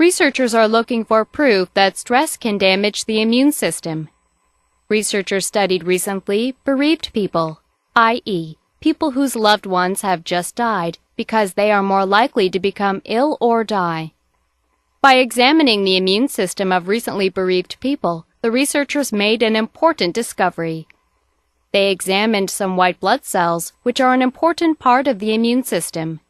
Researchers are looking for proof that stress can damage the immune system. Researchers studied recently bereaved people, i.e., people whose loved ones have just died because they are more likely to become ill or die. By examining the immune system of recently bereaved people, the researchers made an important discovery. They examined some white blood cells, which are an important part of the immune system.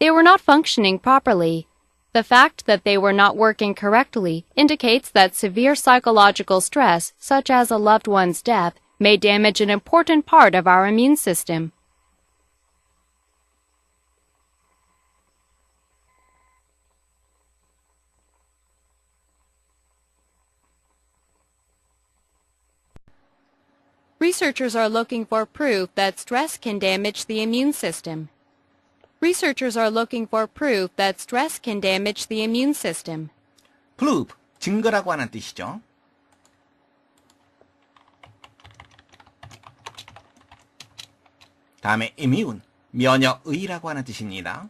They were not functioning properly. The fact that they were not working correctly indicates that severe psychological stress, such as a loved one's death, may damage an important part of our immune system. Researchers are looking for proof that stress can damage the immune system. Researchers are looking for proof that stress can damage the immune system. prove, 증거라고 하는 뜻이죠. 다음에 immune, 면역의라고 하는 뜻입니다.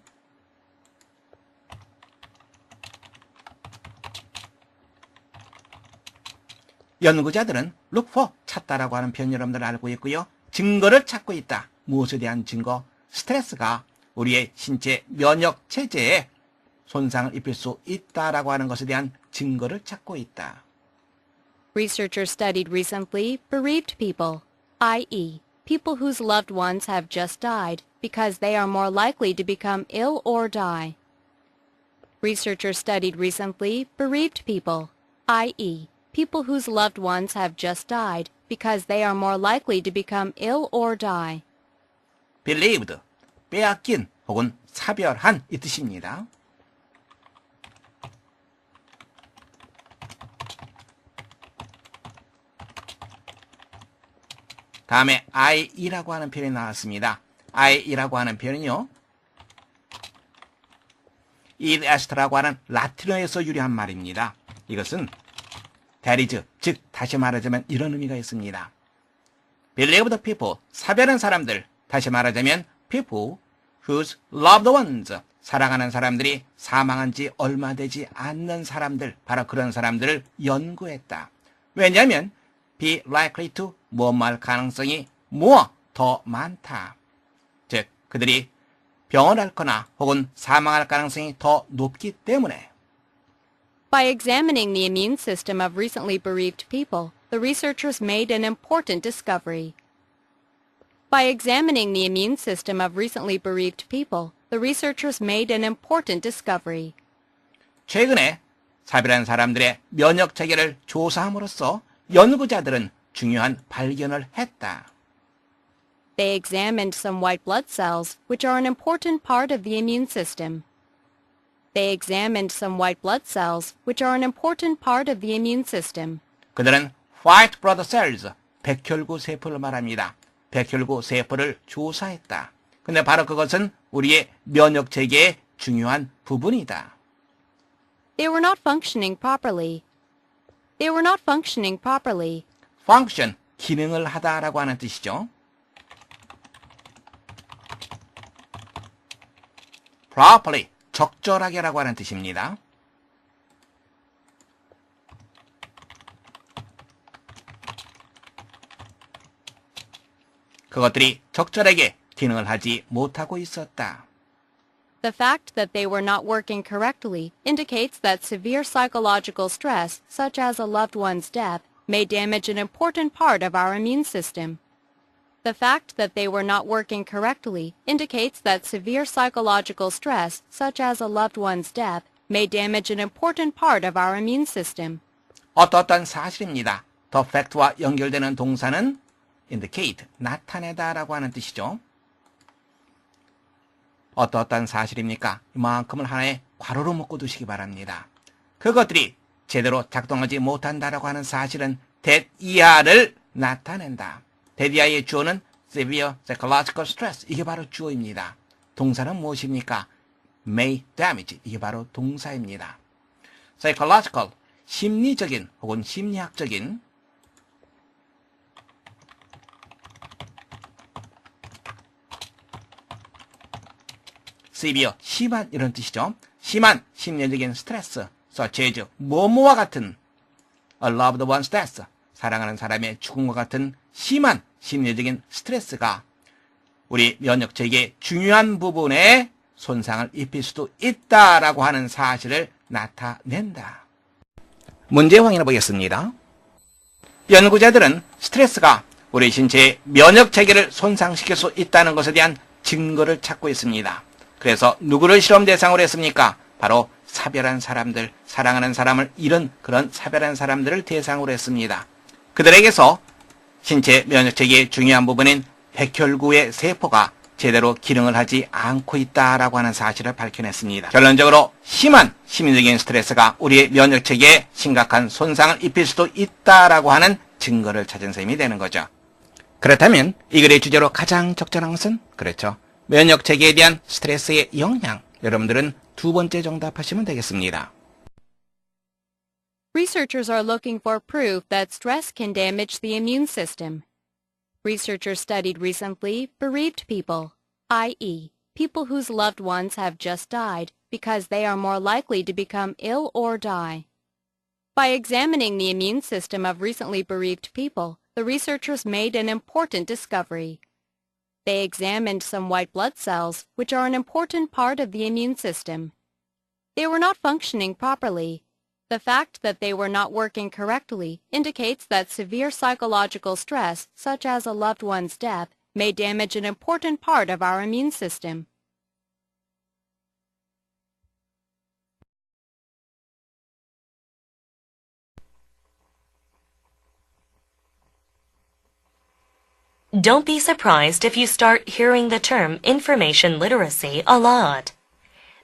연구자들은 look for, 찾다라고 하는 표현 여러분들 알고 있고요. 증거를 찾고 있다. 무엇에 대한 증거? 스트레스가 우리의 신체 면역 체제에 손상을 입힐 수 있다라고 하는 것에 대한 증거를 찾고 있다. Researchers studied recently bereaved people, i.e., people whose loved ones have just died because they are more likely to become ill or die. Researchers studied recently bereaved people, i.e., people whose loved ones have just died because they are more likely to become ill or die. believed, 빼앗긴 혹은 사별한 이 뜻입니다. 다음에 I이라고 하는 표현이 나왔습니다. I이라고 하는 표현은요. id est라고 하는 라틴어에서 유래한 말입니다. 이것은 대리즈, 즉 다시 말하자면 이런 의미가 있습니다. the people, 사별한 사람들, 다시 말하자면 people whose loved ones, 사랑하는 사람들이 사망한 지 얼마 되지 않는 사람들, 바로 그런 사람들을 연구했다. 왜냐하면 be likely to 무엇말 가능성이 무엇 더 많다. 즉 그들이 병을 앓거나 혹은 사망할 가능성이 더 높기 때문에 By examining the immune system of recently bereaved people, the researchers made an important discovery. By examining the immune system of recently bereaved people, the researchers made an important discovery. 최근에 사별한 사람들의 면역 체계를 조사함으로써 연구자들은 중요한 발견을 했다. They examined some white blood cells, which are an important part of the immune system. They examined some white blood cells, which are an important part of the immune system. 그들은 white blood cells, 백혈구 세포를 말합니다. 백혈구 세포를 조사했다. 근데 바로 그것은 우리의 면역 체계의 중요한 부분이다. They were not functioning properly. They were not functioning properly. function, 기능을 하다라고 하는 뜻이죠. properly, 적절하게라고 하는 뜻입니다. 그것들이 적절하게 기능을 하지 못하고 있었다. The fact that they were not working correctly indicates that severe psychological stress, such as a loved one's death, may damage an important part of our immune system. The fact that they were not working correctly indicates that severe psychological stress, such as a loved one's death, may damage an important part of our immune system. 어떠어떤 사실입니다. 더 팩트와 연결되는 동사는 indicate, 나타내다라고 하는 뜻이죠. 어떠어떤 사실입니까? 이만큼을 하나의 괄호로 묶어 두시기 바랍니다. 그것들이 제대로 작동하지 못한다라고 하는 사실은 that 이하를 나타낸다. 이하의 주어는 severe psychological stress. 이게 바로 주어입니다. 동사는 무엇입니까? may damage. 이게 바로 동사입니다. psychological, 심리적인 혹은 심리학적인 severe, 심한 이런 뜻이죠. 심한 심리적인 스트레스, such 뭐뭐와 같은 a loved one's death, 사랑하는 사람의 죽음과 같은 심한 심리적인 스트레스가 우리 면역체계의 중요한 부분에 손상을 입힐 수도 있다라고 하는 사실을 나타낸다. 문제 확인해 보겠습니다. 연구자들은 스트레스가 우리 신체의 면역 체계를 손상시킬 수 있다는 것에 대한 증거를 찾고 있습니다. 그래서 누구를 실험 대상으로 했습니까? 바로 사별한 사람들, 사랑하는 사람을 잃은 그런 사별한 사람들을 대상으로 했습니다. 그들에게서 신체 면역 체계의 중요한 부분인 백혈구의 세포가 제대로 기능을 하지 않고 있다라고 하는 사실을 밝혀냈습니다. 결론적으로 심한 심리적인 스트레스가 우리의 면역 체계에 심각한 손상을 입힐 수도 있다라고 하는 증거를 찾은 셈이 되는 거죠. 그렇다면 이 글의 주제로 가장 적절한 것은 그렇죠. 면역 체계에 대한 스트레스의 영향. 여러분들은 두 번째 정답하시면 되겠습니다. Researchers are looking for proof that stress can damage the immune system. Researchers studied recently bereaved people, i.e., people whose loved ones have just died because they are more likely to become ill or die. By examining the immune system of recently bereaved people, the researchers made an important discovery. They examined some white blood cells, which are an important part of the immune system. They were not functioning properly. The fact that they were not working correctly indicates that severe psychological stress, such as a loved one's death, may damage an important part of our immune system. Don't be surprised if you start hearing the term information literacy a lot.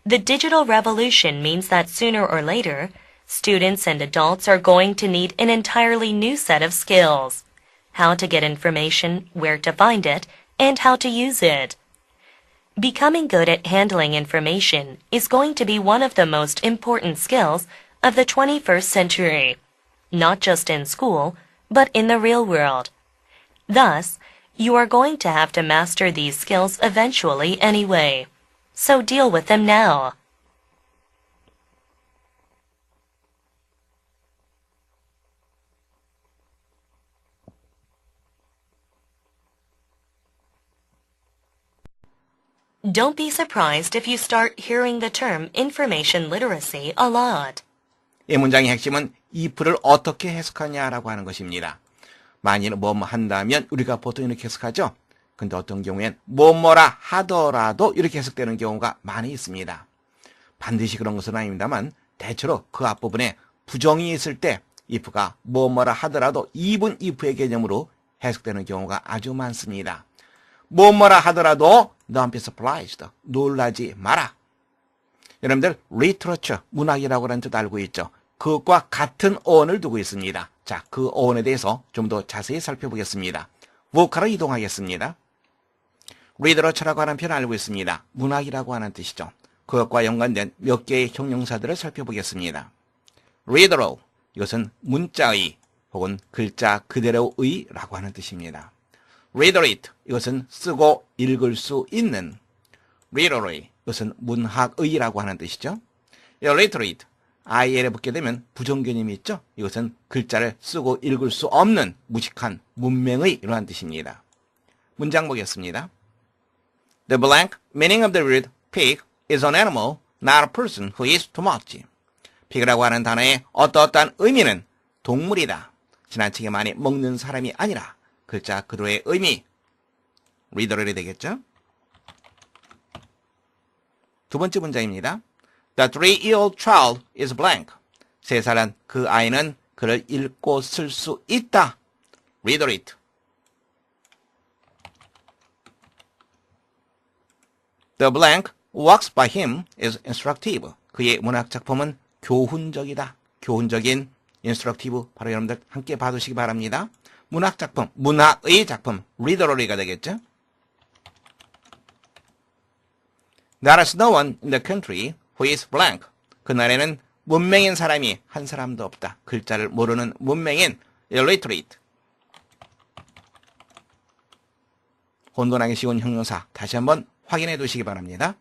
The digital revolution means that sooner or later, students and adults are going to need an entirely new set of skills. How to get information, where to find it, and how to use it. Becoming good at handling information is going to be one of the most important skills of the 21st century, not just in school, but in the real world. Thus, you are going to have to master these skills eventually anyway. So deal with them now. Don't be surprised if you start hearing the term information literacy a lot. 이 문장의 핵심은 if를 어떻게 해석하냐라고 하는 것입니다. 만일 뭐뭐 한다면 우리가 보통 이렇게 해석하죠. 근데 어떤 경우엔 뭐뭐라 하더라도 이렇게 해석되는 경우가 많이 있습니다. 반드시 그런 것은 아닙니다만 대체로 그 앞부분에 부정이 있을 때 if가 뭐뭐라 하더라도 even if의 개념으로 해석되는 경우가 아주 많습니다. 뭐뭐라 하더라도 don't be surprised. 놀라지 마라. 여러분들 literature, 문학이라고 하는 뜻 알고 있죠? 그것과 같은 어원을 두고 있습니다. 자, 그 어원에 대해서 좀 더 자세히 살펴보겠습니다. voca로 이동하겠습니다. 리더러처라고 하는 표현을 알고 있습니다. 문학이라고 하는 뜻이죠. 그것과 연관된 몇 개의 형용사들을 살펴보겠습니다. 리더로 이것은 문자의 혹은 글자 그대로의 라고 하는 뜻입니다. readerate 이것은 쓰고 읽을 수 있는 literary 이것은 문학의라고 하는 뜻이죠. illiterate IL에 붙게 되면 부정개념이 있죠. 이것은 글자를 쓰고 읽을 수 없는 무식한 문맹의 이러한 뜻입니다. 문장 보겠습니다. The blank meaning of the word pig is an animal, not a person who eats too much. pig이라고 하는 단어의 어떠어떠한 의미는 동물이다. 지나치게 많이 먹는 사람이 아니라 글자 그대로의 의미 리더럴이 되겠죠? 두 번째 문장입니다. The three-year-old child is blank. 세 살한 그 아이는 글을 읽고 쓸 수 있다. Read it. The blank works by him is instructive. 그의 문학 작품은 교훈적이다. 교훈적인 instructive 바로 여러분들 함께 봐두시기 바랍니다. 문학 작품, 문학의 작품, literary가 되겠죠? There is no one in the country who is blank. 그 나라에는 문맹인 사람이 한 사람도 없다. 글자를 모르는 문맹인 illiterate. 혼돈하기 쉬운 형용사 다시 한번 확인해 두시기 바랍니다.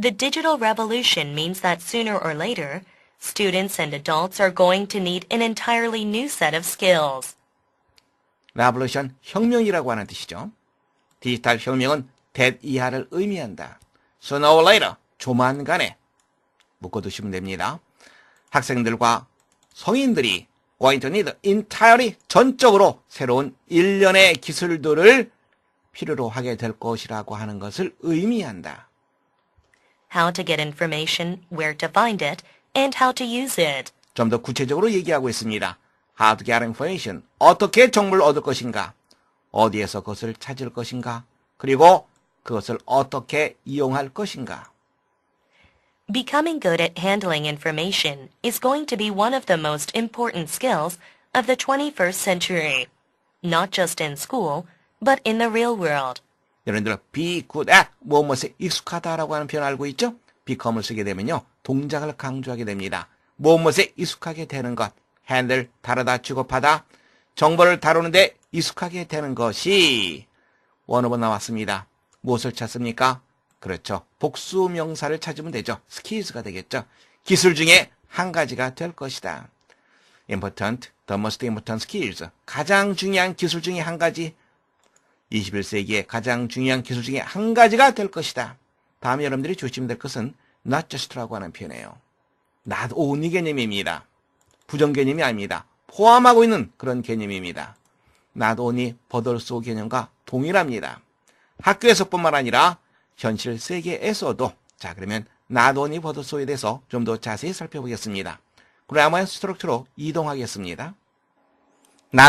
The digital revolution means that sooner or later, students and adults are going to need an entirely new set of skills. 레볼루션 혁명이라고 하는 뜻이죠. 디지털 혁명은 that 이하를 의미한다. Sooner or later, 조만간에 묶어두시면 됩니다. 학생들과 성인들이 going to need entirely 전적으로 새로운 일련의 기술들을 필요로 하게 될 것이라고 하는 것을 의미한다. How to get information, where to find it, and how to use it. 좀 더 구체적으로 얘기하고 있습니다. How to get information. 어떻게 정보를 얻을 것인가? 어디에서 그것을 찾을 것인가? 그리고 그것을 어떻게 이용할 것인가? Becoming good at handling information is going to be one of the most important skills of the 21st century, not just in school, but in the real world. 여러분들 be good at 무엇에 익숙하다라고 하는 표현 알고 있죠? become을 쓰게 되면요. 동작을 강조하게 됩니다. 무엇에 익숙하게 되는 것, handle, 다루다, 취급하다, 정보를 다루는데 익숙하게 되는 것이 원어로 나왔습니다. 무엇을 찾습니까? 그렇죠. 복수 명사를 찾으면 되죠. skills가 되겠죠. 기술 중에 한 가지가 될 것이다. important, the most important skills. 가장 중요한 기술 중에 한 가지. 21세기의 가장 중요한 기술 중에 한 가지가 될 것이다. 다음에 여러분들이 조심해야 될 것은 not just라고 하는 표현이에요. not only 개념입니다. 부정 개념이 아닙니다. 포함하고 있는 그런 개념입니다. not only but also 개념과 동일합니다. 학교에서뿐만 아니라 현실 세계에서도 자 그러면 but also에 대해서 좀 더 자세히 살펴보겠습니다. 그라마의 스트럭처로 이동하겠습니다.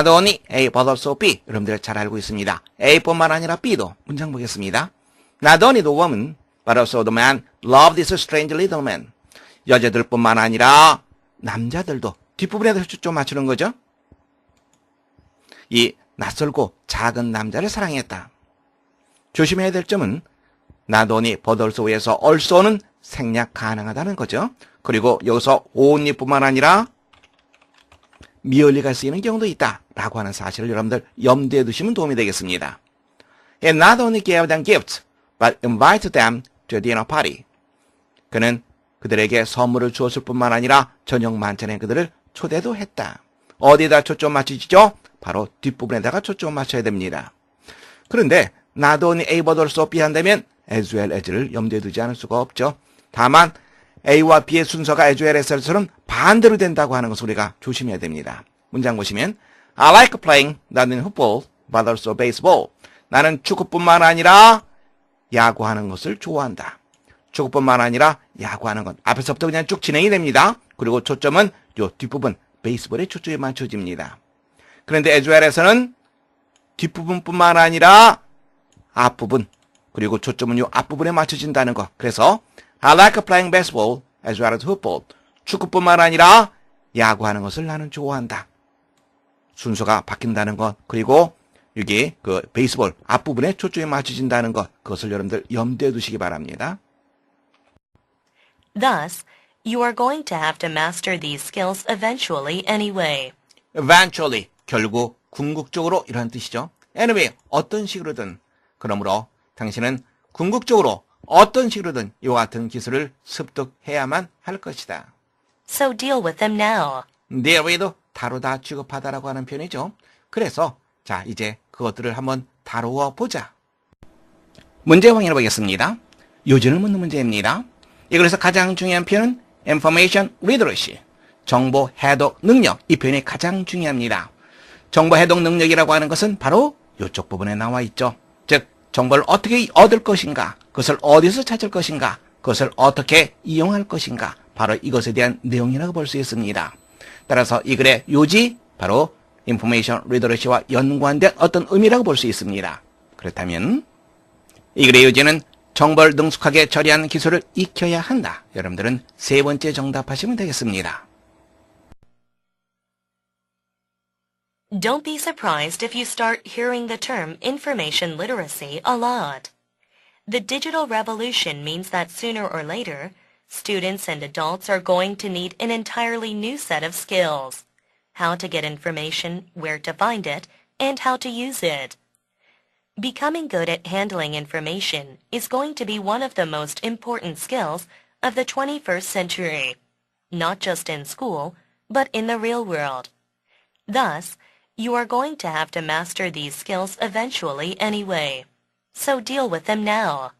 only A also B 여러분들 잘 알고 있습니다. A뿐만 아니라 B도 문장 보겠습니다. Only the woman but also the man love this strange little man. 여자들뿐만 아니라 남자들도 뒷부분에 대해서 좀 맞추는 거죠. 이 낯설고 작은 남자를 사랑했다. 조심해야 될 점은 but also에서 also는 생략 가능하다는 거죠. 그리고 여기서 only뿐만 아니라 미열리가 쓰이는 경우도 있다. 라고 하는 사실을 여러분들 염두에 두시면 도움이 되겠습니다. And not only gave them gifts, but invited them to dinner party. 그는 그들에게 선물을 주었을 뿐만 아니라 저녁 만찬에 그들을 초대도 했다. 어디다 초점 맞추시죠? 바로 뒷부분에다가 초점 맞춰야 됩니다. 그런데 not only A but also B 한다면 as well as를 염두에 두지 않을 수가 없죠. 다만 A와 B의 순서가 as well as처럼 반대로 된다고 하는 것을 우리가 조심해야 됩니다. 문장 보시면 I like playing only football but also baseball. 나는 축구뿐만 아니라 야구하는 것을 좋아한다. 축구뿐만 아니라 야구하는 것. 앞에서부터 그냥 쭉 진행이 됩니다. 그리고 초점은 요 뒷부분 베이스볼에 초점이 맞춰집니다. 그런데 as에서는 뒷부분뿐만 아니라 앞부분 그리고 초점은 요 앞부분에 맞춰진다는 것. 그래서 I like playing baseball as well as football. 축구뿐만 아니라 야구하는 것을 나는 좋아한다. 순서가 바뀐다는 것. 그리고 여기 그 베이스볼 앞부분에 초점이 맞춰진다는 것. 그것을 여러분들 염두에 두시기 바랍니다. Thus, you are going to have to master these skills eventually anyway. eventually 결국 궁극적으로 이런 뜻이죠. anyway 어떤 식으로든 그러므로 당신은 궁극적으로 어떤 식으로든 이와 같은 기술을 습득해야만 할 것이다. So deal with them now. deal with 다루다 취급하다라고 하는 표현이죠. 그래서 자 이제 그것들을 한번 다루어 보자. 문제 확인해 보겠습니다. 요즘을 묻는 문제입니다. 이거에서 가장 중요한 표현은 information literacy. 정보 해독 능력. 이 표현이 가장 중요합니다. 정보 해독 능력이라고 하는 것은 바로 이쪽 부분에 나와 있죠. 즉 정보를 어떻게 얻을 것인가, 그것을 어디서 찾을 것인가, 그것을 어떻게 이용할 것인가, 바로 이것에 대한 내용이라고 볼 수 있습니다. 따라서 이 글의 요지 바로 인포메이션 리더러시와 연관된 어떤 의미라고 볼 수 있습니다. 그렇다면 이 글의 요지는 정보를 능숙하게 처리하는 기술을 익혀야 한다. 여러분들은 세 번째 정답하시면 되겠습니다. Don't be surprised if you start hearing the term information literacy a lot. The digital revolution means that sooner or later, students and adults are going to need an entirely new set of skills. How to get information, where to find it, and how to use it. Becoming good at handling information is going to be one of the most important skills of the 21st century, not just in school, but in the real world. Thus, you are going to have to master these skills eventually anyway. So deal with them now.